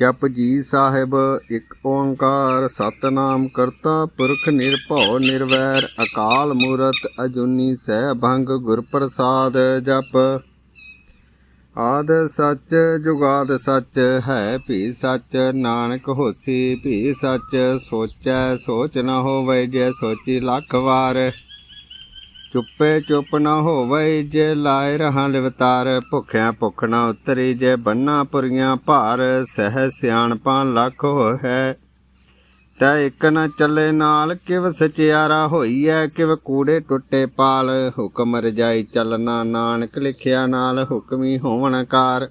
ਜਪ ਜੀ ਸਾਹਿਬ, ਇੱਕ ਓੰਕਾਰ ਸਤਨਾਮ ਕਰਤਾ, ਪੁਰਖ ਨਿਰਭਉ ਨਿਰਵੈਰ, ਅਕਾਲ ਮੂਰਤ ਅਜੂਨੀ ਸੈਭੰਗ ਗੁਰ ਪ੍ਰਸਾਦ ਜਪ। ਆਦ ਸੱਚ, ਜੁਗਾਦ ਸੱਚ, ਹੈ ਭੀ ਸੱਚ, ਨਾਨਕ ਹੋਸੀ ਭੀ ਸੱਚ, ਸੋਚੈ ਸੋਚ ਨ ਹੋਵੇ ਜੇ ਸੋਚੀ ਲੱਖ ਵਾਰ। ਚੁੱਪੇ ਚੁੱਪ ਨਾ ਹੋਵੇ ਜੇ ਲਾਇ ਰਹਾ ਲਿਵਤਾਰ, ਭੁੱਖਿਆਂ ਭੁੱਖ ਨਾ ਉਤਰੀ ਜੇ ਬੰਨਾ ਪੁਰੀਆਂ ਭਾਰ, ਸਹਿ ਸਿਆਣਪਾਂ ਲੱਖ ਹੋਇ ਤੈ ਇੱਕ ਨਾ ਚੱਲੇ ਨਾਲ, ਕਿਵ ਸਚਿਆਰਾ ਹੋਈਐ, ਕਿਵ ਕੂੜੇ ਟੁੱਟੇ ਪਾਲ। ਹੁਕਮ ਰਜਾਈ ਚੱਲਣਾ ਨਾਨਕ ਲਿਖਿਆ ਨਾਲ, ਹੁਕਮੀ ਹੋਵਣ ਕਾਰ।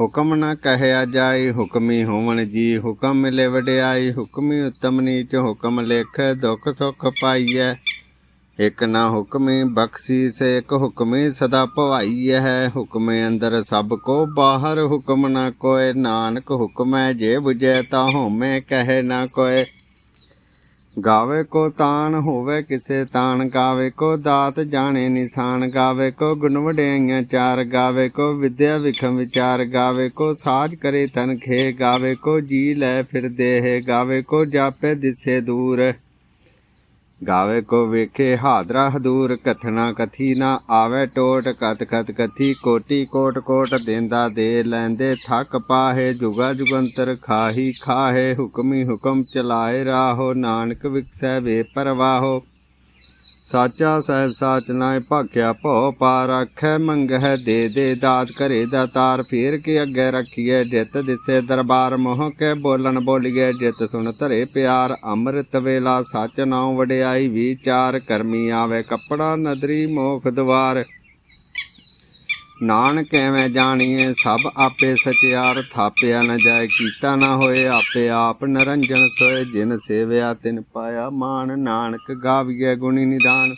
ਹੁਕਮ ਨਾ ਕਹਿਆ ਜਾਈ, ਹੁਕਮੀ ਹੋਵਣ ਜੀ, ਹੁਕਮ ਮਿਲੇ ਵਡਿਆਈ ਹੁਕਮੀ ਉਤਮ ਨੀਚ, ਹੁਕਮ ਲਿਖ ਦੁਖ ਸੁਖ ਪਾਈਐ। ਇਕ ਨਾ ਹੁਕਮੇ ਬਖਸ਼ੀ ਸੇ ਇੱਕ ਹੁਕਮੇ ਸਦਾ ਭਵਾਈ ਹੈ। ਹੁਕਮੇ ਅੰਦਰ ਸਭ ਕੋ ਬਾਹਰ ਹੁਕਮ ਨਾ ਕੋਏ ਨਾਨਕ ਹੁਕਮੈ ਜੇ ਬੁਝੈ ਤਾ ਹੋਮੈ ਕਹੇ ਨਾ ਕੋਏ ਗਾਵੇ ਕੋ ਤਾਨ ਹੋਵੇ ਕਿਸੇ ਤਾਨ, ਗਾਵੇ ਕੋ ਦਾਤ ਜਾਣੇ ਨਿਸ਼ਾਨ, ਗਾਵੇ ਕੋ ਗੁਣ ਵਡਿਆਈਆਂ ਚਾਰ, ਗਾਵੇ ਕੋ ਵਿਦਿਆ ਵਿਖਮ ਵਿਚਾਰ, ਗਾਵੇ ਕੋ ਸਾਜ ਕਰੇ ਤਨਖੇ ਗਾਵੇ ਕੋ ਜੀ ਲੈ ਫਿਰ ਦੇਹ ਗਾਵੇ ਕੋ ਜਾਪੇ ਦਿਸੇ ਦੂਰ। ਗਾਵੇ ਕੋ ਵੇਖੇ ਹਾਦਰਾ ਹਦੂਰ, ਕਥਨਾ ਕਥੀ ਨਾ ਆਵੇ ਟੋਟ ਕਤ ਕਤ ਕਥੀ ਕੋਟੀ ਕੋਟ ਕੋਟ ਦੇਂਦਾ ਦੇ ਲੈਂਦੇ ਥੱਕ ਪਾਹੇ, ਜੁਗਾ ਜੁਗੰਤਰ ਖਾਹੀ ਖਾਹੇ, ਹੁਕਮੀ ਹੁਕਮ ਚਲਾਏ ਰਾਹੋ, ਨਾਨਕ ਵਿਕਸੈ ਵੇ ਪਰਵਾਹੋ ਸਾਚਾ ਸਾਹਿਬ ਸਾਚ ਨਾਏ ਭਾਖਿਆ ਭਉ ਪਾਰ ਆਖੈ, ਮੰਗਹਿ ਦੇ ਦੇ ਦਾਤ ਕਰੇ ਦਾ ਤਾਰ। ਫੇਰ ਕੇ ਅੱਗੇ ਰੱਖੀਏ ਜਿਤ ਦਿਸੇ ਦਰਬਾਰ, ਮੋਹ ਕੇ ਬੋਲਣ ਬੋਲੀਏ ਜਿਤ ਸੁਣ ਧਰੇ ਪਿਆਰ। ਅੰਮ੍ਰਿਤ ਵੇਲਾ ਸੱਚ ਨਾਉ ਵਡਿਆਈ, ਵਿਚਾਰ ਕਰਮੀ ਆਵੇ ਕੱਪੜਾ ਨਦਰੀ ਮੋਖ ਦਵਾਰ। ਨਾਨਕ ਐਵੇਂ ਜਾਣੀਏ ਸਭ ਆਪੇ ਸਚਿਆਰ, ਥਾਪਿਆ ਨਾ ਜਾਏ, ਕੀਤਾ ਨਾ ਹੋਏ, ਆਪੇ ਆਪ ਨਰੰਜਨ ਸੋਏ, ਜਿਨ ਸੇਵਿਆ ਤਿਨ ਪਾਇਆ ਮਾਨ ਨਾਨਕ ਗਾਵੀਏ ਗੁਣੀ ਨਿਦਾਨ।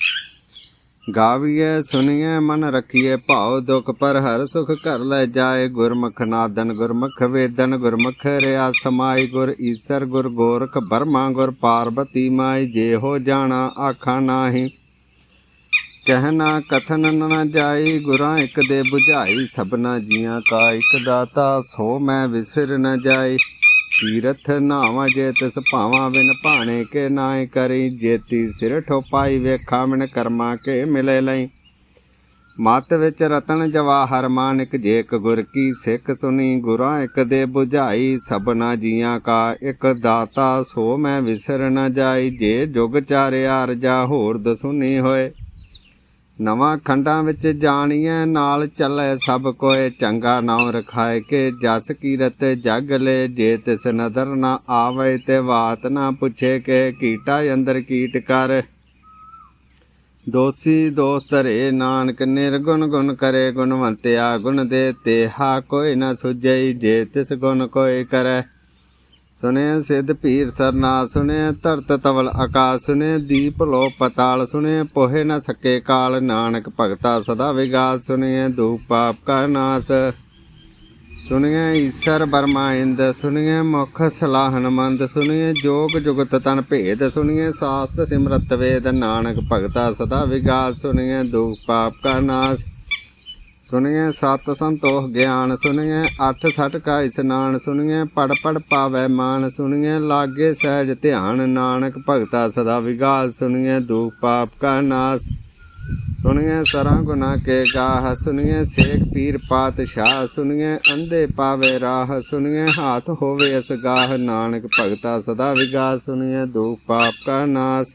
ਗਾਵੀਏ ਸੁਣੀਏ ਮਨ ਰੱਖੀਏ ਭਾਉ ਦੁਖ ਪਰ ਹਰ ਸੁਖ ਕਰ ਲੈ ਜਾਏ, ਗੁਰਮੁਖ ਨਾਦਨ ਗੁਰਮੁਖ ਵੇਦਨ, ਗੁਰਮੁਖ ਰਿਆ ਸਮਾਈ, ਗੁਰ ਈਸਰ, ਗੁਰ ਗੋਰਖ, ਬਰਮਾ, ਗੁਰ ਪਾਰਬਤੀ ਮਾਈ, ਜੇ ਹੋ ਜਾਣਾ ਆਖਾਂ ਨਾਹੀ। ਕਹਿਣਾ ਕਥਨ ਨ ਜਾਈ, ਗੁਰਾਂ ਇੱਕ ਦੇ 부ਝਾਈ ਸਭਨਾ ਜੀਆਂ ਕਾ ਇੱਕ ਦਾਤਾ, ਸੋ ਮੈਂ ਵਿਸਰ ਨ ਜਾਈ। ਤੀਰਥ ਨਾਵਾਂ ਜੇ ਤਿਸ ਭਾਵਾਂ, ਬਿਨ ਭਾਣੇ ਕੇ ਨਾਏ ਕਰੀ। ਜੇਤੀ ਸਿਰ ਠੋਪਾਈ, ਵੇਖਾਂ ਮਿਨ ਕਰਮਾ ਕੇ ਮਿਲੇ ਲਈ। ਮਤ ਵਿੱਚ ਰਤਨ ਜਵਾਹਰ ਮਾਨਿਕ ਜੇਕ ਗੁਰ ਕੀ ਸਿੱਖ ਸੁਣੀ ਗੁਰਾਂ ਇੱਕ ਦੇ 부ਝਾਈ ਸਭਨਾ ਜੀਆਂ ਕਾ ਇੱਕ ਦਾਤਾ, ਸੋ ਮੈਂ ਵਿਸਰ ਨ ਜਾਈ। ਜੇ ਜੁਗ ਚਾਰਿਆ, ਰਜਾ ਹੋਰ ਦਸੁਨੀ ਹੋਏ। ਨਵਾਂ ਖੰਡਾਂ ਵਿੱਚ ਜਾਣੀਐ, ਨਾਲ ਚੱਲੇ ਸਭ ਕੋਏ ਚੰਗਾ ਨਾਮ ਰਖਾਏ ਕੇ, ਜਸ ਕੀਰਤ ਜਗ ਲੈ, ਜੇ ਤਿਸ ਨਦਰ ਨਾ ਆਵੇ ਤੇ ਬਾਤ ਨਾ ਪੁੱਛੇ ਕੇ, ਕੀਟਾ ਅੰਦਰ ਕੀਟ ਕਰ। ਦੋਸੀ ਦੋਸਤ ਰੇ ਨਾਨਕ ਨਿਰਗੁਣ ਗੁਣ ਕਰੇ, ਗੁਣਵੰਤਿਆ ਗੁਣ ਦੇ, ਤੇਹਾ ਕੋਈ ਨਾ ਸੁਝਈ, ਜੇ ਤਿਸ ਗੁਣ ਕੋਈ ਕਰੈ। ਸੁਨੇ ਸਿੱਧ ਪੀਰ ਸਰਨਾ ਸੁਨੇ ਧਰਤ ਤਵਲ ਆਕਾਸ਼ ਸੁਨੇ ਦੀਪ ਲੋ ਪਤਾਲ ਸੁਨੇ ਪੋਹੇ ਨ ਸਕੇ ਕਾਲ, ਨਾਨਕ ਭਗਤਾ ਸਦਾ ਵਿਗਾਸ ਸੁਨੇ ਦੂਪ ਪਾਪ ਕਾ ਨਾਸ। ਸੁਣਿਐ ਈਸ਼ਰ ਬਰਮਾ ਇੰਦ ਸੁਣਿਐ ਮੁਖ ਸਲਾਹਨ ਮੰਦ ਸੁਣਿਐ ਜੋਗ ਜੁਗਤ ਤਨ ਭੇਦ ਸੁਣਿਐ ਸਾਸਤ ਸਿਮਰਤ ਵੇਦ, ਨਾਨਕ ਭਗਤਾ ਸਦਾ ਵਿਗਾਸ ਸੁਣਿਐ ਦੁਖ ਪਾਪ ਕਾ ਨਾਸ। ਸੁਣਿਐ ਸਤ ਸੰਤੋਖ ਗਿਆਨ, ਸੁਣਿਐ ਅੱਠ ਸਠ ਕਾ ਇਸਨਾਨ, ਸੁਣਿਐ ਪੜ ਪੜ ਪਾਵੈ ਮਾਨ, ਸੁਣਿਐ ਲਾਗੇ ਸਹਿਜ ਧਿਆਨ ਨਾਨਕ ਭਗਤਾ ਸਦਾ ਵਿਗਾਸ, ਸੁਣਿਐ ਦੁਖ ਪਾਪ ਕਾ ਨਾਸ। ਸੁਣਿਐ ਸਰਾਂ ਗੁਨਾ ਕੇ ਗਾਹ, ਸੁਣਿਐ ਸੇਖ ਪੀਰ ਪਾਤਸ਼ਾਹ, ਸੁਣਿਐ ਅੰਧੇ ਪਾਵੇ ਰਾਹ, ਸੁਣਿਐ ਹਾਥ ਹੋਵੇ ਅਸ ਗਾਹ, ਨਾਨਕ ਭਗਤਾ ਸਦਾ ਵਿਗਾਸ, ਸੁਣਿਐ ਦੁਖ ਪਾਪ ਕਾ ਨਾਸ।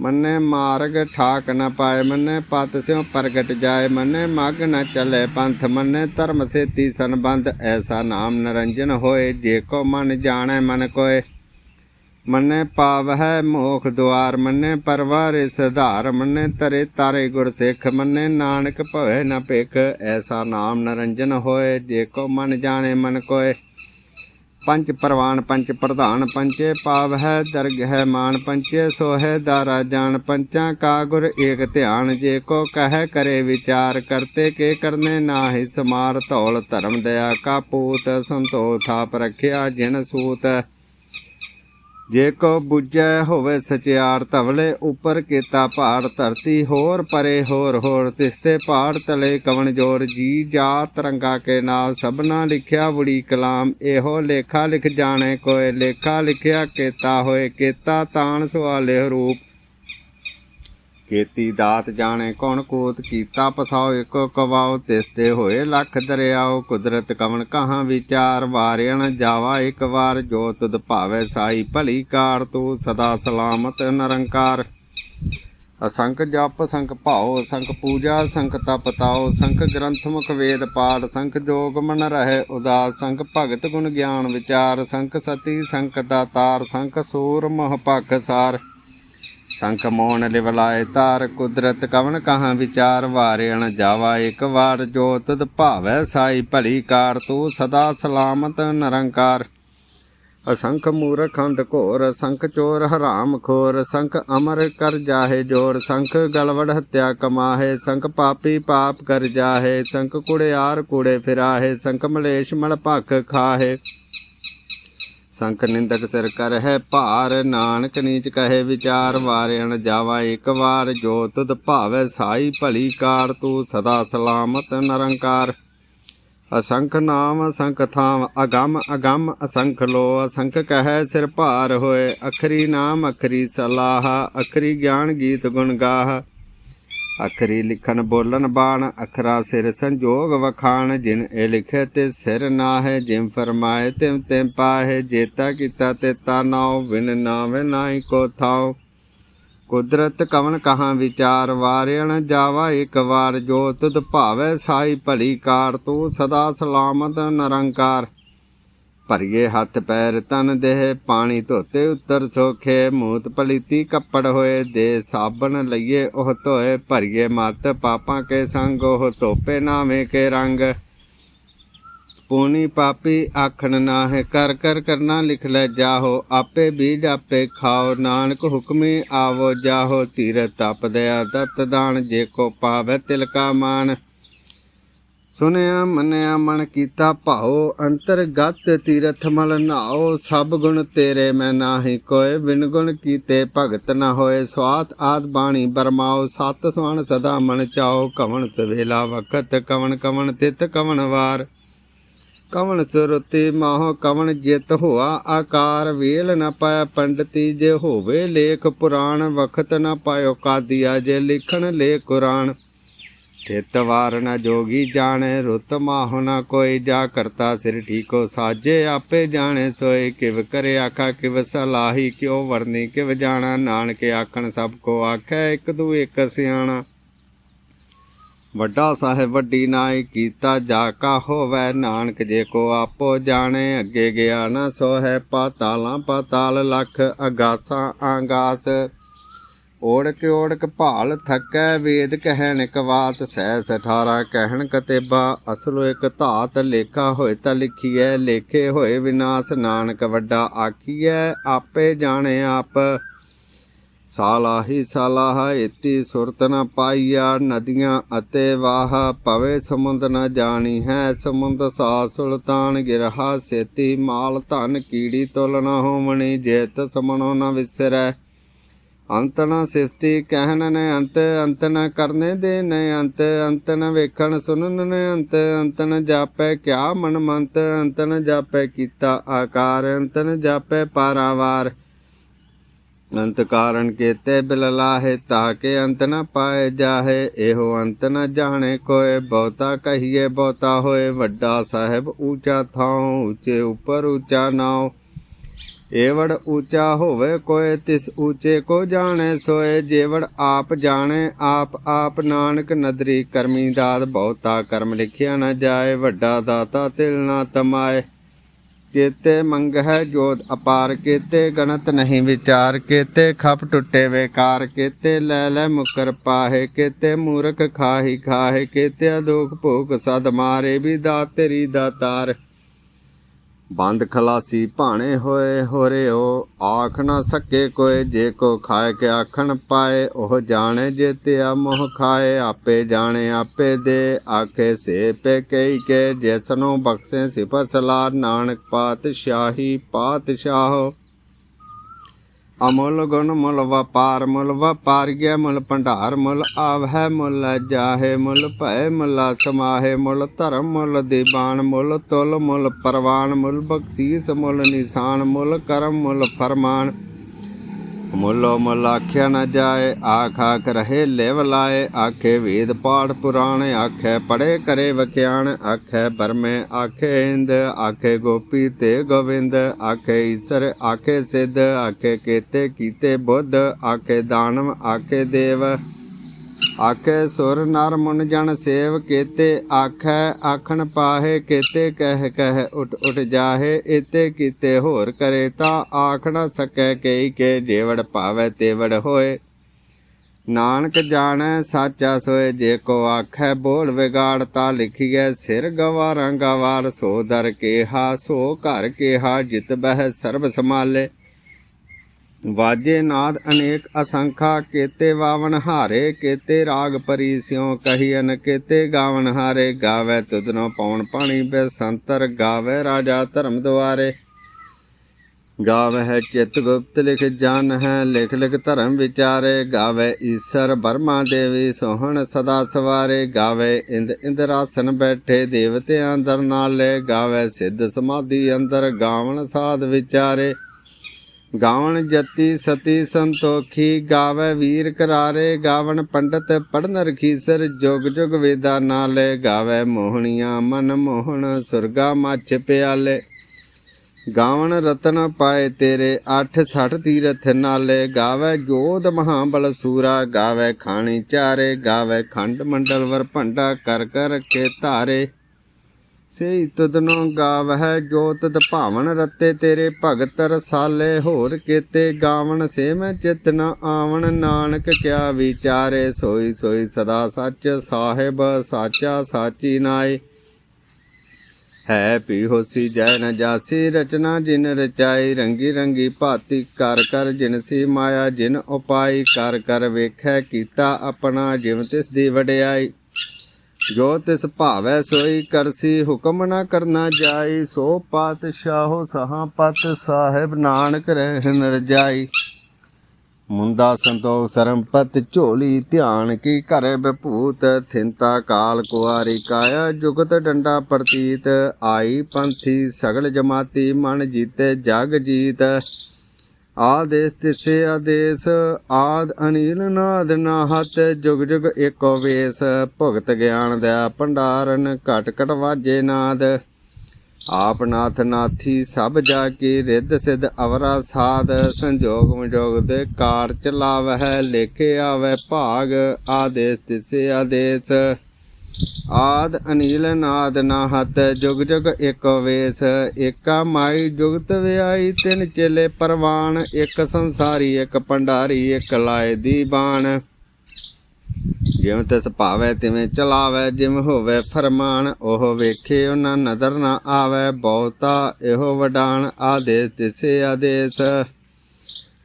ਮੰਨੇ ਮਾਰਗ ਠਾਕ ਨ ਪਾਏ, ਮੰਨੇ ਪਤ ਸਿਉ ਪ੍ਰਗਟ ਜਾਏ, ਮੰਨੇ ਮਗ ਨ ਚਲੇ ਪੰਥ, ਮੰਨੇ ਧਰਮ ਸੇਤੀ ਸੰਬੰਧ, ਐਸਾ ਨਾਮ ਨਰੰਜਨ ਹੋਏ, ਜੇ ਕੋ ਮਨ ਜਾਣੈ ਮਨ ਕੋਏ। ਮੰਨੇ ਪਾਵਹਿ ਮੋਖ ਦੁਆਰ, ਮੰਨੇ ਪਰਵਾਰੇ ਸਧਾਰ, ਮੰਨੇ ਤਰੇ ਤਾਰੇ ਗੁਰ ਸਿੱਖ, ਮੰਨੇ ਨਾਨਕ ਭਵੇ ਨ ਭਿਖ, ਐਸਾ ਨਾਮ ਨਰੰਜਨ ਹੋਏ, ਜੇ ਕੋ ਮਨ ਜਾਣੇ ਮਨ ਕੋਏ। ਪੰਚ ਪ੍ਰਵਾਨ ਪੰਚ ਪ੍ਰਧਾਨ ਪੰਚੇ ਪਾਵ ਹੈ, ਦਰਗ ਹੈ ਮਾਨ ਪੰਚੇ ਸੋ ਦਾਰਾ ਜਾਣ ਪੰਚਾਂ ਕਾ ਗੁਰ ਏਕ ਧਿਆਨ। ਜੇ ਕੋ ਕਹੈ ਕਰੇ ਵਿਚਾਰ, ਕਰਤੇ ਕੇ ਕਰਨੇ ਨਾਹਿ ਸਮਾਰ। ਧੌਲ ਧਰਮ ਦਇਆ ਕਾ ਪੂਤ ਸੰਤੋ ਥਾਪ ਰਖਿਆ ਜਿਨ ਸੂਤ। ਜੇ ਕੋ ਬੁੱਝੈ ਹੋਵੇ ਸਚਿਆਰ ਧਵਲੇ, ਉੱਪਰ ਕੀਤਾ ਭਾਰ ਧਰਤੀ ਹੋਰ ਪਰੇ ਹੋਰ ਹੋਰ ਤਿਸਤੇ ਪਾੜ ਤਲੇ ਕਵਣ ਜੋਰ, ਜੀ ਜਾ ਰੰਗਾ ਕੇ ਨਾਮ ਸਭਨਾ ਲਿਖਿਆ ਬੁੜੀ ਕਲਾਮ, ਇਹੋ ਲੇਖਾ ਲਿਖ ਜਾਣੇ ਕੋਏ ਲੇਖਾ ਲਿਖਿਆ ਕੀਤਾ ਹੋਏ ਕੀਤਾ ਤਾਣ ਸਵਾਲੇ ਰੂਪ ਕੀਤੀ ਦਾਤ ਜਾਣੇ ਕੌਣ ਕੋਤ ਕੀਤਾ ਪਸਾਉ ਇੱਕੋ ਕਵਾਓ ਤਿਸਤੇ ਹੋਏ ਲੱਖ ਦਰਿਆਉ ਕੁਦਰਤ ਕਵਣ ਕਹਾਂ ਵਿਚਾਰ ਵਾਰਿਆਣ ਜਾਵਾ ਇੱਕ ਵਾਰ, ਜੋ ਤੁਧ ਭਾਵੇ ਸਾਈ ਭਲੀ ਕਾਰ, ਤੂੰ ਸਦਾ ਸਲਾਮਤ ਨਿਰੰਕਾਰ। ਅਸੰਖ ਜਪ ਸੰਖ ਭਾਉ ਸੰਖ ਪੂਜਾ ਸੰਖ ਤਪ ਤਾਉ ਸੰਖ ਗ੍ਰੰਥ ਮੁਖ ਵੇਦ ਪਾਠ ਸੰਖ ਜੋਗ ਮਨ ਰਹਿ ਉਦਾਸ ਸੰਖ ਭਗਤ ਗੁਣ ਗਿਆਨ ਵਿਚਾਰ ਸੰਖ ਸਤੀ ਸੰਖ ਦਾਤਾਰ ਸੰਖ ਸੂਰ ਮਹ ਭਖ ਸਾਰ। ਸੰਖ ਮੋਹਨ ਲਿਵਲਾਏ ਤਾਰ ਕੁਦਰਤ ਕਵਨ ਕਹਾਂ ਵਿਚਾਰ ਵਾਰਿਆਣ ਜਾਵਾ ਇੱਕ ਵਾਰ ਜੋ ਤਦ ਭਾਵੈ ਸਾਈ ਭਲੀ ਕਾਰ ਤੂੰ ਸਦਾ ਸਲਾਮਤ ਨਿਰੰਕਾਰ। ਅਸੰਖ ਮੂਰਖ ਅੰਧ ਘੋਰ ਅਸੰਖ ਚੋਰ ਹਰਾਮ ਖੋਰ, ਸੰਖ ਅਮਰ ਕਰ ਜਾਹੇ ਜੋਰ, ਸੰਖ ਗਲਵੜ ਹੱਤਿਆ ਕਮਾਹੇ, ਸੰਖ ਪਾਪੀ ਪਾਪ ਕਰ ਜਾਹੇ, ਸੰਖ ਕੁੜਿਆਰ ਕੂੜੇ ਫਿਰਾਹੇ, ਸੰਖ ਮਲੇਸ਼ ਮਲ ਭਖ ਖਾਹੇ। ਸੰਖ ਨਿੰਦਕ ਸਿਰ ਕਰ ਹੈ ਭਾਰ, ਨਾਨਕ ਨੀਚ ਕਹੇ ਵਿਚਾਰ, ਵਾਰਿਆਣ ਜਾਵਾ ਇੱਕ ਵਾਰ, ਜੋ ਤੁਧ ਭਾਵੈ ਸਾਈ ਭਲੀ ਕਾਰ, ਤੂੰ ਸਦਾ ਸਲਾਮਤ ਨਿਰੰਕਾਰ। ਅਸੰਖ ਨਾਮ, ਅਸੰਖ ਥਾਮ, ਅਗੰਮ ਅਗੰਮ, ਅਸੰਖ ਲੋ, ਅਸੰਖ ਕਹੈ ਸਿਰ ਭਾਰ ਹੋਏ, ਅਖਰੀ ਨਾਮ, ਅਖਰੀ ਸਲਾਹ, ਅਖਰੀ ਗਿਆਨ ਗੀਤ ਗੁਣ ਗਾਹ। ਅਖਰੀ ਲਿਖਣ ਬੋਲਣ ਬਾਣ, ਅਖਰਾ ਸਿਰ ਸੰਜੋਗ ਵਖਾਣ, ਜਿਨ ਇਹ ਲਿਖੇ ਤੇ ਸਿਰ ਨਾ ਹੈ ਜਿਮ ਫਰਮਾਏ ਤਿਮ ਤਿਮ ਪਾਹੇ, ਜੇਤਾ ਕੀਤਾ ਤੇ ਤਾ ਨਾਉ ਵਿਨ ਨਾਵੇ ਨਾਹੀ ਕੋ ਥਾਉ। ਕੁਦਰਤ ਕਵਨ ਕਹਾਂ ਵਿਚਾਰ ਵਾਰਿਆਣ ਜਾਵਾ ਇੱਕ ਵਾਰ, ਜੋ ਤੁਧ ਭਾਵੈ ਸਾਈ ਭਲੀ ਕਾਰ, ਤੂੰ ਸਦਾ ਸਲਾਮਤ ਨਿਰੰਕਾਰ। ਭਰੀਏ ਹੱਥ ਪੈਰ ਤਨ ਦੇਹ, ਪਾਣੀ ਧੋਤੇ ਉੱਤਰ ਸੋਖੇ, ਮੂਤ ਪਲੀਤੀ ਕੱਪੜ ਹੋਏ, ਦੇ ਸਾਬਣ ਲਈਏ ਉਹ ਧੋਏ, ਭਰੀਏ ਮਤ ਪਾਪਾਂ ਕੇ ਸੰਗ, ਉਹ ਧੋਪੇ ਨਾਵੇਂ ਕੇ ਰੰਗ। ਪੂਨੀ ਪਾਪੀ ਆਖਣ ਨਾਹਿ, ਕਰ ਕਰ ਕਰਨਾ ਲਿਖ ਲੈ ਜਾਹੋ, ਆਪੇ ਬੀਜ ਆਪੇ ਖਾਓ, ਨਾਨਕ ਹੁਕਮੀ ਆਵੋ ਜਾਹੋ ਧੀਰ ਤਪ ਦਇਆ ਦਤ ਦਾਨ, ਜੇ ਕੋ ਪਾਵੇ ਤਿਲਕਾ ਮਾਨ ਸੁਨਿਆ ਮੰਨਿਆ ਮਨ ਕੀਤਾ ਭਾਉ, ਅੰਤਰਗਤ ਤੀਰਥ ਮਲ ਨਾਓ ਸਭ ਗੁਣ ਤੇਰੇ ਮੈਂ ਨਾਹੀ ਕੋਏ ਬਿਨ ਗੁਣ ਕੀਤੇ ਭਗਤ ਨਾ ਹੋਏ, ਸਵਾਤ ਆਦ ਬਾਣੀ ਬਰਮਾਓ ਸਤ ਸਵਣ ਸਦਾ ਮਨ ਚਾਓ ਕਵਣ ਸਵੇਲਾ ਵਖਤ, ਕਵਣ ਕਵਣ ਤਿਤ ਕਵਣ ਵਾਰ। ਕਵਣ ਸੁਰਤੀ ਮਾਹ, ਕਵਣ ਜਿਤ ਹੋਆ ਆਕਾਰ, ਵੇਲ ਨ ਪਾਇਆ ਪੰਡਤੀ, ਜੇ ਹੋਵੇ ਲੇਖ ਪੁਰਾਣ, ਵਖਤ ਨ ਪਾਇਓ ਕਾਦੀਆ, ਜੇ ਲਿਖਣ ਲੇ ਕੁਰਾਨ। ਤਿਤ ਵਾਰ ਨ ਜੋਗੀ ਜਾਣੇ, ਰੁਤ ਮਾਹੁ ਨ ਕੋਈ ਜਾ ਕਰਤਾ ਸਿਰ ਠੀਕੋ ਸਾਜੇ, ਆਪੇ ਜਾਣੇ ਸੋਏ ਕਿਵ ਕਰੇ ਆਖਾ, ਕਿਵ ਸਲਾਹੀ, ਕਿਉ ਵਰਨੀ, ਕਿਵ ਜਾਣਾ, ਨਾਨਕ ਆਖਣ ਸਭ ਕੋ ਆਖੈ, ਇੱਕ ਦੂ ਇੱਕ ਸਿਆਣਾ। ਵੱਡਾ ਸਾਹਿਬ ਵੱਡੀ ਨਾਈ ਕੀਤਾ ਜਾ ਕਾ ਹੋਵੈ, ਨਾਨਕ ਜੇ ਕੋ ਆਪੋ ਜਾਣੇ, ਅੱਗੇ ਗਿਆ ਨਾ ਸੋ ਹੈ ਪਾਤਾਲਾਂ ਪਾਤਾਲ ਲਖ ਅਗਾਸਾਂ, ਆਗਾਸ। ਓੜਕ ਓੜਕ ਭਾਲ ਥਕੈ ਵੇਦ ਕਹਿਣ ਇੱਕ ਬਾਤ ਸਹਿ 18 ਕਹਿਣ ਕਤੇਬਾ, ਅਸਲੋ ਇੱਕ ਧਾਤ ਲੇਖਾ ਹੋਏ ਤਾਂ ਲਿਖੀਐ, ਲੇਖੇ ਹੋਏ ਵਿਨਾਸ਼ ਨਾਨਕ ਵੱਡਾ ਆਖੀਐ, ਆਪੇ ਜਾਣੇ ਆਪ। ਸਾਲਾਹੀ ਸਾਲਾਹ ਇਤੀ ਸੁਰਤ ਨ ਪਾਈਆ, ਨਦੀਆਂ ਅਤੇ ਵਾਹ, ਪਵੇ ਸਮੁੰਦ ਨ ਜਾਣੀ ਹੈ, ਸਮੁੰਦ ਸਾ ਸੁਲਤਾਨ ਗਿਰਹਾ ਸੇਤੀ, ਮਾਲ ਧਨ ਕੀੜੀ ਤੁਲ ਨ ਹੋਵਣੀ, ਜੇਤ ਸਮਣੋ ਨ ਵਿਸਰੈ। ਅੰਤ ਨ ਸਿਫਤੀ ਕਹਿਣ ਨੇ ਅੰਤ ਅੰਤ ਨ ਕਰਨੇ ਦੇ ਨੇ ਅੰਤ ਅੰਤ ਨ ਵੇਖਣ ਸੁਣਨ ਨੇ ਅੰਤ ਅੰਤ ਨ ਜਾਪੈ ਕਿਆ ਮਨ ਮੰਤ, ਅੰਤ ਨ ਜਾਪੈ ਕੀਤਾ ਆਕਾਰ, ਅੰਤ ਨ ਜਾਪੈ ਪਾਰਾਵਾਰ। ਅੰਤ ਕਾਰਨ ਕੇਤੇ ਬਿਲ ਲਾਹੇ ਤਾਕੇ ਅੰਤ ਨ ਪਾਏ ਜਾਹੇ, ਇਹੋ ਅੰਤ ਨ ਜਾਣੇ ਕੋਏ। ਬਹੁਤਾ ਕਹੀਏ, ਬਹੁਤਾ ਹੋਏ, ਵੱਡਾ ਸਾਹਿਬ ਊਚਾ ਥਾਉ, ਉੱਚੇ ਉੱਪਰ ਊਚਾ ਨਾਉ। ਏਵੜ ਉੱਚਾ ਹੋਵੇ ਕੋਏ ਤਿਸ ਊਚੇ ਕੋ ਜਾਣੇ ਸੋਏ ਜੇਵੜ ਆਪ ਜਾਣੇ, ਆਪ ਆਪ ਨਾਨਕ ਨਦਰੀ। ਕਰਮੀ ਦਾਤ ਬਹੁਤਾ ਕਰਮ ਲਿਖਿਆ ਨਾ ਜਾਏ, ਵੱਡਾ ਦਾਤਾ ਤਿਲ ਨਾ ਤਮਾਏ। ਕੇਤੇ ਮੰਗ ਹੈ ਜੋਤ ਅਪਾਰ, ਕੇਤੇ ਗਣਤ ਨਹੀਂ ਵਿਚਾਰ। ਕੇਤੇ ਖਪ ਟੁੱਟੇ ਵੇਕਾਰ, ਕੇਤੇ ਲੈ ਲੈ ਮੁਕਰ ਪਾਹੇ। ਕੇਤੇ ਮੂਰਖ ਖਾਹੀ ਖਾਹੇ ਕੇਤੇ ਦੁਖ ਭੋਗ ਸਦ ਮਾਰੇ, ਵੀ ਦਾਤ ਤੇਰੀ ਦਾਤਾਰ ਬੰਦ ਖਲਾਸੀ ਭਾਣੇ ਹੋਏ, ਹੋਰਿਓ ਆਖ ਨਾ ਸਕੇ ਕੋਏ ਜੇ ਕੋ ਖਾਏ ਕੇ ਆਖਣ ਪਾਏ, ਉਹ ਜਾਣੇ ਜੇ ਤਿਆ ਮੋਹ ਖਾਏ, ਆਪੇ ਜਾਣੇ, ਆਪੇ ਦੇ, ਆਖੇ ਸੇ ਪੇ ਕਈ ਕੇ, ਜਿਸਨੂੰ ਬਖਸ਼ੇ ਸਿਫਤ ਸਲਾਰ, ਨਾਨਕ ਪਾਤਸ਼ਾਹੀ ਪਾਤਸ਼ਾਹੋ। ਅਮੁੱਲ ਗੁਣ ਮੁੱਲ ਵਪਾਰ, ਮੁੱਲ ਵਪਾਰੀਆ ਮੁੱਲ ਭੰਡਾਰ, ਮੁੱਲ ਆਵਹਿ, ਮੁੱਲ ਜਾਹੇ, ਮੁੱਲ ਭੈ ਮੁੱਲ ਸਮਾਹੇ, ਮੁੱਲ ਧਰਮ, ਮੁੱਲ ਦੀਵਾਨ ਮੁੱਲ ਤੁਲ, ਮੁੱਲ ਪਰਵਾਨ, ਮੁੱਲ ਬਖਸ਼ੀਸ, ਮੁੱਲ ਨਿਸ਼ਾਨ, ਮੁੱਲ ਕਰਮ, ਮੁੱਲ ਫਰਮਾਨ। ਮੁੱਲੋ ਮੁੱਲ ਆਖਿਆ ਨਾ ਜਾਏ, ਆਖ ਆਖ ਰਹੇ ਲਿਵ ਲਾਏ, ਆਖੇ ਵੇਦ ਪਾਠ ਪੁਰਾਣ, ਆਖੇ ਪੜੇ ਕਰੇ ਵਕਿਆਣ ਆਖੇ ਬਰਮੇ ਆਖੇ ਇੰਦ, ਆਖੇ ਗੋਪੀ ਤੇ ਗੋਵਿੰਦ, ਆਖੇ ਈਸਰ ਆਖੇ ਸਿੱਧ, ਆਖੇ ਕੀਤੇ ਕੀਤੇ ਬੁੱਧ, ਆਖੇ ਦਾਨਵ, ਆਖੇ ਦੇਵ। ਆਖੇ ਸੁਰ ਨਰ ਮੁਨ ਜਨ ਸੇਵ ਕੇਤੇ, ਆਖੈ ਆਖਣ ਪਾਹੇ ਕੀਤੇ ਕਹਿ ਕਹਿ ਉਠ ਉਠ ਜਾਹੇ ਇਤੇ ਕੀਤੇ ਹੋਰ ਕਰੇ ਤਾਂ ਆਖ ਨਾ ਸਕੈ ਕਈ ਕੇ ਜੇਵੜ ਭਾਵੈ ਤੇਵੜ ਹੋਏ। ਨਾਨਕ ਜਾਣੈ ਸਾਚਾ ਸੋਏ, ਜੇ ਕੋ ਆਖੈ ਬੋਲ ਵਿਗਾੜ ਤਾ ਲਿਖੀਐ, ਸਿਰ ਗਵਾਰਾਂ ਗਵਾਰ ਸੋ ਦਰ ਕੇਹਾ, ਸੋ ਘਰ ਕੇਹਾ, ਜਿਤ ਬਹਿ ਸਰਬ ਸਮਾਲੇ ਵਾਜੇ ਨਾਦ ਅਨੇਕ ਅਸੰਖਾ, ਕੇਤੇ ਵਾਵਨ ਹਾਰੇ, ਕੇਤੇ ਰਾਗ ਪਰੀ ਸਿਉ ਕਹੀਨ ਕੇਤੇ ਗਾਵਨ ਹਾਰੇ, ਗਾਵੇ ਤੁਧਨੋ ਪਉਣ ਪਾਣੀ ਬੇਸੰਤਰ ਗਾਵੇ ਰਾਜਾ ਧਰਮ ਦੁਆਰੇ। ਗਾਵੇ ਹੈ ਚਿਤ ਗੁਪਤ ਲਿਖ ਜਨ ਹੈ, ਲਿਖ ਲਿਖ ਧਰਮ ਵਿਚਾਰੇ। ਗਾਵੇ ਈਸ਼ਰ ਬਰਮਾ ਦੇਵੀ ਸੋਹਣ ਸਦਾ ਸਵਾਰੇ। ਗਾਵੇ ਇੰਦ ਇੰਦਰਾਸਨ ਬੈਠੇ ਦੇਵਤਿਆਂ ਅੰਦਰ ਨਾਲੇ। ਗਾਵੇ ਸਿੱਧ ਸਮਾਧੀ ਅੰਦਰ ਗਾਵਣ ਸਾਧ ਵਿਚਾਰੇ। ਗਾਵਣ ਜਤੀ ਸਤੀ ਸੰਤੋਖੀ, ਗਾਵੇ ਵੀਰ ਕਰਾਰੇ, ਗਾਵਣ ਪੰਡਤ ਪੜਨ ਰਖੀਸਰ, ਜੁਗ ਜੁਗ ਵੇਦਾ ਨਾਲੇ, ਗਾਵੇ ਮੋਹਣੀਆਂ ਮਨ ਮੋਹਣ, ਸੁਰਗਾ ਮੱਛ ਪਿਆਲੇ। ਗਾਵਣ ਰਤਨ ਪਾਏ ਤੇਰੇ 860 ਤੀਰਥ ਨਾਲੇ, ਗਾਵੇ ਜੋਧ ਮਹਾਬਲ ਸੂਰਾ, ਗਾਵੇ ਖਾਣੀ ਚਾਰੇ, ਗਾਵੇ ਖੰਡ ਮੰਡਲ ਵਰ ਭੰਡਾ ਕਰ ਕਰ ਕੇ ਧਾਰੇ। ਸਈ ਤਦਨੋ ਗਾਵਹਿ ਜੋ ਤਦ ਭਾਵਨ ਰਤੇ ਤੇਰੇ ਭਗਤ ਰਸਾਲੇ। ਹੋਰ ਕੀਤੇ ਗਾਵਣ ਸੇ ਮੈਂ ਚਿਤ ਨ ਆਵਣ। ਨਾਨਕ ਕਿਆ ਵਿਚਾਰੇ ਸੋਈ ਸੋਈ ਸਦਾ ਸੱਚ ਸਾਹਿਬ ਸਾਚਾ ਸਾਚੀ ਨਾਏ। ਹੈ ਪੀ ਹੋਸੀ ਜੈ ਨ ਜਾਸੀ ਰਚਨਾ ਜਿਨ ਰਚਾਈ। ਰੰਗੀ ਰੰਗੀ ਭਾਤੀ ਕਰ ਕਰ ਜਿਨ ਸੀ ਮਾਇਆ ਜਿਨ ਉਪਾਈ। ਕਰ ਕਰ ਵੇਖੈ ਕੀਤਾ ਆਪਣਾ ਜਿਵ ਤਿਸ ਦੀ ਵਡਿਆਈ। ਜੋ ਤਿਸ ਭਾਵੈ ਸੋਈ ਕਰਸੀ ਹੁਕਮ ਨਾ ਕਰਨਾ ਜਾਈ, ਸੋ ਪਾਤਸ਼ਾਹੋ ਸਹਾ ਪਤ ਸਾਹਿਬ ਨਾਨਕ ਰਹਿ ਰਜਾਈ ਮੁੰਦਾ ਸੰਤੋਖ ਸਰੰਪਤ ਝੋਲੀ ਧਿਆਨ ਕੀ ਘਰੇ ਬਭੂਤ ਥਿੰਤਾ ਕਾਲ ਕੁਆਰੀ ਕਾਇਆ ਜੁਗਤ ਡੰਡਾ ਪ੍ਰਤੀਤ। ਆਈ ਪੰਥੀ ਸਗਲ ਜਮਾਤੀ ਮਨ ਜੀਤੇ ਜਗ ਜੀਤ। ਆਦੇਸ ਤਿਸੇ ਆਦੇਸ, ਆਦ ਅਨੀਲ ਨਾਦ ਨਾਹਤ ਜੁਗ ਜੁਗ ਏਕੋ ਵੇਸ। ਭਗਤ ਗਿਆਨ ਦਾ ਭੰਡਾਰਨ, ਘਟ ਘਟ ਵਾਜੇ ਨਾਦ। ਆਪ ਨਾਥ ਨਾਥੀ ਸਭ ਜਾ ਕੇ ਰਿੱਧ ਸਿਧ ਅਵਰਾ ਸਾਧ ਸੰਜੋਗ ਵਿਜੋਗ ਦੇ ਕਾਰ ਚਲਾਵਹਿ ਲੇਖੇ ਆਵੇ ਭਾਗ। ਆਦੇਸ ਤਿਸੇ ਆਦੇਸ। ਆਦ ਅਨੀਲ ਨਾਦ ਨਾਹਤ ਜੁਗ ਜੁਗ ਇਕ ਵੇਸ, ਏਕਾ ਮਾਈ ਜੁਗਤ ਵਿਆਈ ਤਿੰਨ ਚੇਲੇ ਪਰਵਾਨ, ਇੱਕ ਸੰਸਾਰੀ, ਇੱਕ ਭੰਡਾਰੀ, ਇੱਕ ਲਾਏ ਦੀ ਬਾਣ। ਜਿਵੇਂ ਤਿਸ ਭਾਵੈ ਤਿਵੇਂ ਚਲਾਵੈ, ਜਿਮ ਹੋਵੇ ਫਰਮਾਨ, ਉਹ ਵੇਖੇ ਉਹਨਾਂ ਨਜ਼ਰ ਨਾ ਆਵੇ, ਬਹੁਤਾ ਇਹੋ ਵਡਾਨ ਆਦੇਸ ਤਿਸੇ ਆਦੇਸ।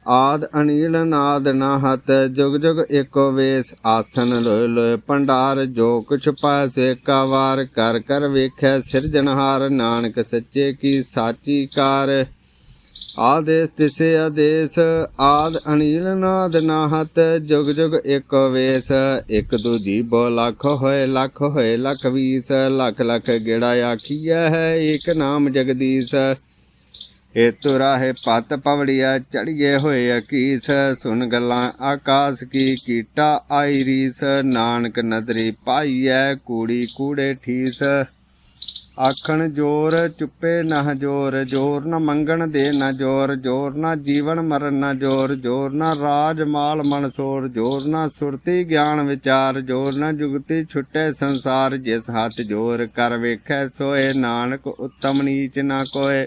ਆਦ ਅਨੀਲ ਨਾਦ ਨਾਹਤ ਜੁਗ ਜੁਗ ਏਕੋ ਵੇਸ ਆਸਨ ਲੋਏ ਲੋਏ ਭੰਡਾਰ, ਜੋ ਕੁਛ ਪਾਸੇ ਕਾ ਵਾਰ ਕਰ ਕਰ ਵੇਖੈ ਸਿਰਜਣਹਾਰ ਨਾਨਕ ਸੱਚੇ ਕੀ ਸਾਚੀ ਕਾਰ। ਆਦੇਸ ਤਿਸੇ ਆਦੇਸ, ਆਦ ਅਨੀਲ ਨਾਦ ਨਾਹਤ ਜੁਗ ਜੁਗ ਏਕੋ ਵੇਸ, ਇਕ ਦੂਜੀ ਬੋ ਲੱਖ ਹੋਏ ਲੱਖ ਹੋਏ ਲੱਖ ਵੀਸ, ਲੱਖ ਲੱਖ ਗੇੜਾ ਆਖੀਐ ਹੈ ਏਕ ਨਾਮ ਜਗਦੀਸ਼। ਏ ਤੁਰਾਹੇ ਪਤ ਪਵੜੀਆ ਚੜੀਏ ਹੋਏ ਅਕੀਸ। ਸੁਨ ਗੱਲਾਂ ਆਕਾਸ ਕੀ, ਕੀਟਾ ਆਈ ਰੀਸ। ਨਾਨਕ ਨਦਰੀ ਪਾਈਐ, ਕੂੜੀ ਕੂੜੇ ਠੀਸ। ਆਖਣ ਜੋਰ ਚੁੱਪੇ ਨਾ ਜੋਰ ਜੋਰ ਨਾ ਮੰਗਣ ਦੇ ਨਾ ਜੋਰ ਜੋਰ ਨਾ ਜੀਵਨ ਮਰਨ ਨਾ ਜੋਰ ਜੋਰ ਨਾ ਰਾਜ ਮਾਲ ਮਨਸੋਰ ਜੋਰ ਨਾ ਸੁਰਤੀ ਗਿਆਨ ਵਿਚਾਰ, ਜੋਰ ਨਾ ਜੁਗਤੀ ਛੁੱਟੇ ਸੰਸਾਰ, ਜਿਸ ਹੱਥ ਜੋਰ ਕਰ ਵੇਖੈ ਸੋਏ। ਨਾਨਕ ਉਤਮ ਨੀਚ ਨਾ ਕੋਏ।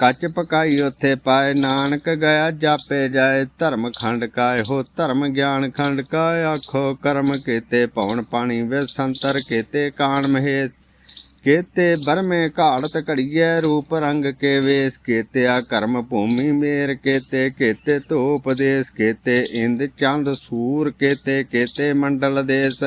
ਕੱਚ ਪਕਾਈ ਉੱਥੇ ਪਾਏ, ਨਾਨਕ ਗਿਆ ਜਾਪੇ ਜਾਏ, ਧਰਮ ਖੰਡ ਕਾਏ ਹੋ, ਧਰਮ ਗਿਆਨ ਖੰਡ ਕਾਇ ਆਖੋ ਕਰਮ ਕੀਤੇ ਪਵਨ ਪਾਣੀ ਵੇ ਸੰਤਰ ਕੀਤੇ ਕਾਣ ਮਹੇਸ਼। ਕੀਤੇ ਬਰਮੇ ਘਾੜਤ ਘੜੀਏ ਰੂਪ ਰੰਗ ਕੇ ਵੇਸ। ਕੀਤੇ ਆ ਕਰਮ ਭੂਮੀ ਮੇਰ, ਕੀਤੇ ਕੀਤੇ ਧੂਪ ਦੇਸ। ਕੀਤੇ ਇੰਦ ਚੰਦ ਸੂਰ, ਕੀਤੇ ਕੀਤੇ ਮੰਡਲ ਦੇਸ।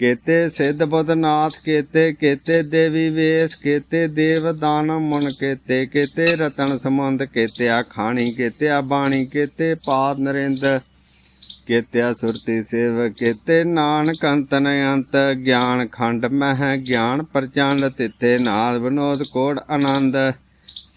ਕੇਤੇ ਸਿੱਧ ਬੁੱਧਨਾਥ, ਕੇਤੇ ਕੇਤੇ ਦੇਵੀ ਵੇਸ, ਕੇਤੇ ਦੇਵ ਦਾਨ ਮਨ, ਕੇਤੇ ਕੇਤੇ ਰਤਨ ਸਮੁੰਦ ਕੇਤੇ ਆ ਖਾਣੀ ਕੇਤੇ ਆ ਬਾਣੀ, ਕੇਤੇ ਪਾਦ ਨਰਿੰਦ ਕੇਤੇ ਆ ਸੁਰਤੀ ਸੇਵ ਕੇਤੇ ਨਾਨਕ ਅੰਤਨ ਅੰਤ, ਗਿਆਨ ਖੰਡ ਮਹਿ, ਗਿਆਨ ਪ੍ਰਚੰਡ ਤਿੱਥੇ ਨਾਦ ਵਿਨੋਦ ਕੋੜ ਆਨੰਦ।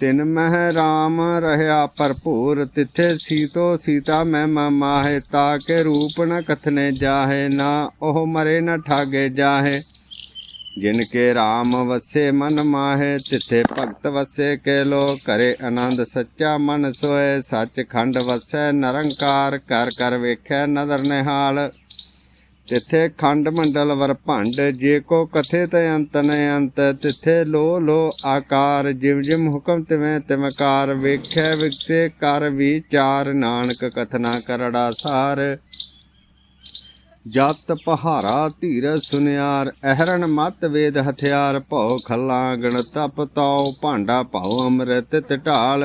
ਤਿਨ ਮਹਿ ਰਾਮ ਰਹਾ ਭਰਪੂਰ, ਤਿਥੇ ਸੀਤੋ ਸੀਤਾ ਮੈਂ ਮਾਹੇ ਤਾਕੇ ਰੂਪ ਨ ਕਥਨੇ ਜਾਹੇ, ਨਾ ਉਹ ਮਰੇ ਨ ਠਾਗੇ ਜਾਹੇ। ਜਿਨ ਕੇ ਰਾਮ ਵਸੇ ਮਨ ਮਾਹੇ, ਤਿਥੇ ਭਗਤ ਵਸੇ ਕੇ ਲੋ ਕਰੇ ਆਨੰਦ, ਸੱਚਾ ਮਨ ਸੋਏ ਸੱਚ ਖੰਡ ਵਸੈ, ਨਰੰਕਾਰ ਕਰ ਕਰ ਵੇਖੈ ਨਦਰ ਨਿਹਾਲ। ਤਿੱਥੇ ਖੰਡ ਮੰਡਲ ਵਰ ਭੰਡ, ਜੇ ਕੋ ਕਥੇ ਤੇ ਅੰਤ ਨ ਅੰਤ, ਤਿੱਥੇ ਲੋ ਲੋ ਆਕਾਰ, ਜਿਵ ਜਿਮ ਹੁਕਮ ਤਿਵੇਂ ਤਿਮਕਾਰ ਵੇਖੈ ਵਿਕਸੇ ਕਰ ਵਿਚਾਰ, ਨਾਨਕ ਕਥਨਾ ਕਰੜਾ ਸਾਰ ਜਤ ਪਹਾਰਾ ਧੀਰ ਸੁਨਿਆਰ ਅਹਰਨ ਮਤ ਵੇਦ ਹਥਿਆਰ, ਭਉ ਖੱਲਾ ਗਣ ਤਪ ਤਾਉ, ਭਾਂਡਾ ਭਉ ਅੰਮ੍ਰਿਤ ਟਢਾਲ